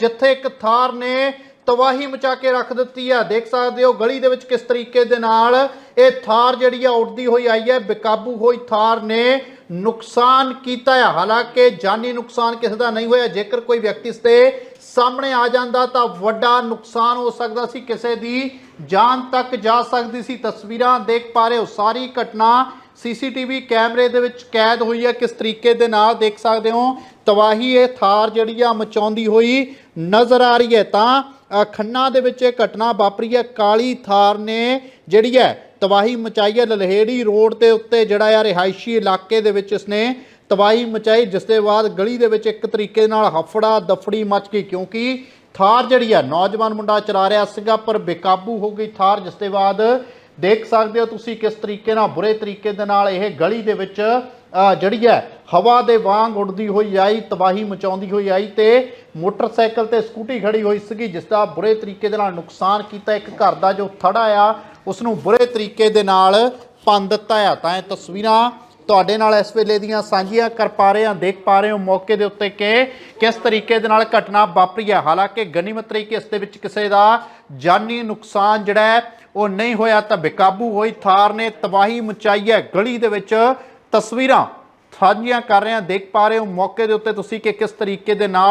ਜਿੱਥੇ ਇੱਕ ਥਾਰ ਨੇ ਤਬਾਹੀ ਮਚਾ ਕੇ ਰੱਖ ਦਿੱਤੀ ਹੈ ਦੇਖ ਸਕਦੇ ਹੋ ਗਲੀ ਦੇ ਵਿੱਚ ਕਿਸ ਤਰੀਕੇ ਦੇ ਨਾਲ ਇਹ ਥਾਰ ਜਿਹੜੀ ਆ, ਉੱਡਦੀ ਹੋਈ ਆਈ ਹੈ, ਬੇਕਾਬੂ ਹੋਈ ਥਾਰ ਨੇ ਨੁਕਸਾਨ ਕੀਤਾ ਹੈ ਹਾਲਾਂਕਿ ਜਾਨੀ ਨੁਕਸਾਨ ਕਿਸੇ ਦਾ ਨਹੀਂ ਹੋਇਆ। ਜੇਕਰ ਕੋਈ ਵਿਅਕਤੀ ਇਸ ਤੇ ਸਾਹਮਣੇ ਆ ਜਾਂਦਾ ਤਾਂ ਵੱਡਾ ਨੁਕਸਾਨ ਹੋ ਸਕਦਾ ਸੀ। ਕਿਸੇ ਦੀ ਜਾਨ ਤੱਕ ਜਾ ਸਕਦੀ ਸੀ। ਤਸਵੀਰਾਂ ਦੇਖ ਪਾ ਰਹੇ ਹੋ। ਸਾਰੀ ਘਟਨਾ ਸੀਸੀਟੀਵੀ ਕੈਮਰੇ ਦੇ ਵਿੱਚ ਕੈਦ ਹੋਈ ਹੈ। ਕਿਸ ਤਰੀਕੇ ਦੇ ਨਾਲ ਦੇਖ ਸਕਦੇ ਹੋ ਤਬਾਹੀ ਇਹ ਥਾਰ ਜਿਹੜੀ ਆ ਮਚਾਉਂਦੀ ਹੋਈ ਨਜ਼ਰ ਆ ਰਹੀ ਹੈ। ਤਾਂ ਖੰਨਾ ਦੇ ਵਿੱਚ ਇਹ ਘਟਨਾ ਵਾਪਰੀ ਹੈ। ਕਾਲੀ ਥਾਰ ਨੇ ਜਿਹੜੀ ਹੈ, ਤਬਾਹੀ ਮਚਾਈ ਹੈ। ਲਲਹੇੜੀ ਰੋਡ ਦੇ ਉੱਤੇ ਜਿਹੜਾ ਆ ਰਿਹਾਇਸ਼ੀ ਇਲਾਕੇ ਦੇ ਵਿੱਚ ਇਸਨੇ ਤਬਾਹੀ ਮਚਾਈ, ਜਿਸ ਦੇ ਬਾਅਦ ਗਲੀ ਦੇ ਵਿੱਚ ਇੱਕ ਤਰੀਕੇ ਨਾਲ ਹਫੜਾ ਦਫੜੀ ਮਚ ਗਈ, ਕਿਉਂਕਿ ਥਾਰ ਜਿਹੜੀ ਆ, ਨੌਜਵਾਨ ਮੁੰਡਾ ਚਲਾ ਰਿਹਾ ਸੀਗਾ, ਪਰ ਬੇਕਾਬੂ ਹੋ ਗਈ ਥਾਰ, ਜਿਸ ਦੇ ਬਾਅਦ ਦੇਖ ਸਕਦੇ ਹੋ ਤੁਸੀਂ ਕਿਸ ਤਰੀਕੇ ਨਾਲ, ਬੁਰੇ ਤਰੀਕੇ ਦੇ ਨਾਲ ਇਹ ਗਲੀ ਦੇ ਵਿੱਚ ਜਿਹੜੀ ਹੈ, ਹਵਾ ਦੇ ਵਾਂਗ ਉੱਡਦੀ ਹੋਈ ਆਈ, ਤਬਾਹੀ ਮਚਾਉਂਦੀ ਹੋਈ ਆਈ ਤੇ ਮੋਟਰਸਾਈਕਲ ਤੇ ਸਕੂਟੀ ਖੜੀ ਹੋਈ ਸੀਗੀ, ਜਿਸ ਦਾ ਬੁਰੇ ਤਰੀਕੇ ਦੇ ਨਾਲ ਨੁਕਸਾਨ ਕੀਤਾ। ਇੱਕ ਘਰ ਦਾ ਜੋ ਥੜਾ ਆ ਉਸ ਨੂੰ ਬੁਰੇ ਤਰੀਕੇ ਦੇ ਨਾਲ ਭੰਨ ਦਿੱਤਾ ਆ। ਤਾਂ ਇਹ ਤਸਵੀਰਾਂ ਤੁਹਾਡੇ ਨਾਲ ਇਸ ਵੇਲੇ ਦੀਆਂ ਸਾਂਝੀਆਂ ਕਰ ਪਾ ਰਹੇ ਹਾਂ। ਦੇਖ ਪਾ ਰਹੇ ਹੋ ਮੌਕੇ ਦੇ ਉੱਤੇ ਕਿ ਕਿਸ ਤਰੀਕੇ ਦੇ ਨਾਲ ਘਟਨਾ ਵਾਪਰੀ ਹੈ ਹਾਲਾਂਕਿ ਗਨੀਮਤ ਰਹੀ ਕਿ ਇਸ ਦੇ ਵਿੱਚ ਕਿਸੇ ਦਾ ਜਾਨੀ ਨੁਕਸਾਨ ਜਿਹੜਾ ਉਹ ਨਹੀਂ ਹੋਇਆ ਤਾਂ ਬੇਕਾਬੂ ਹੋਈ ਥਾਰ ਨੇ ਤਬਾਹੀ ਮਚਾਈ ਹੈ। ਗਲੀ ਦੇ ਵਿੱਚ ਤਸਵੀਰਾਂ ਸਾਂਝੀਆਂ ਕਰ ਰਹੇ ਹਾਂ। ਦੇਖ ਪਾ ਰਹੇ ਹੋ ਮੌਕੇ ਦੇ ਉੱਤੇ ਤੁਸੀਂ ਕਿ ਕਿਸ ਤਰੀਕੇ ਦੇ ਨਾਲ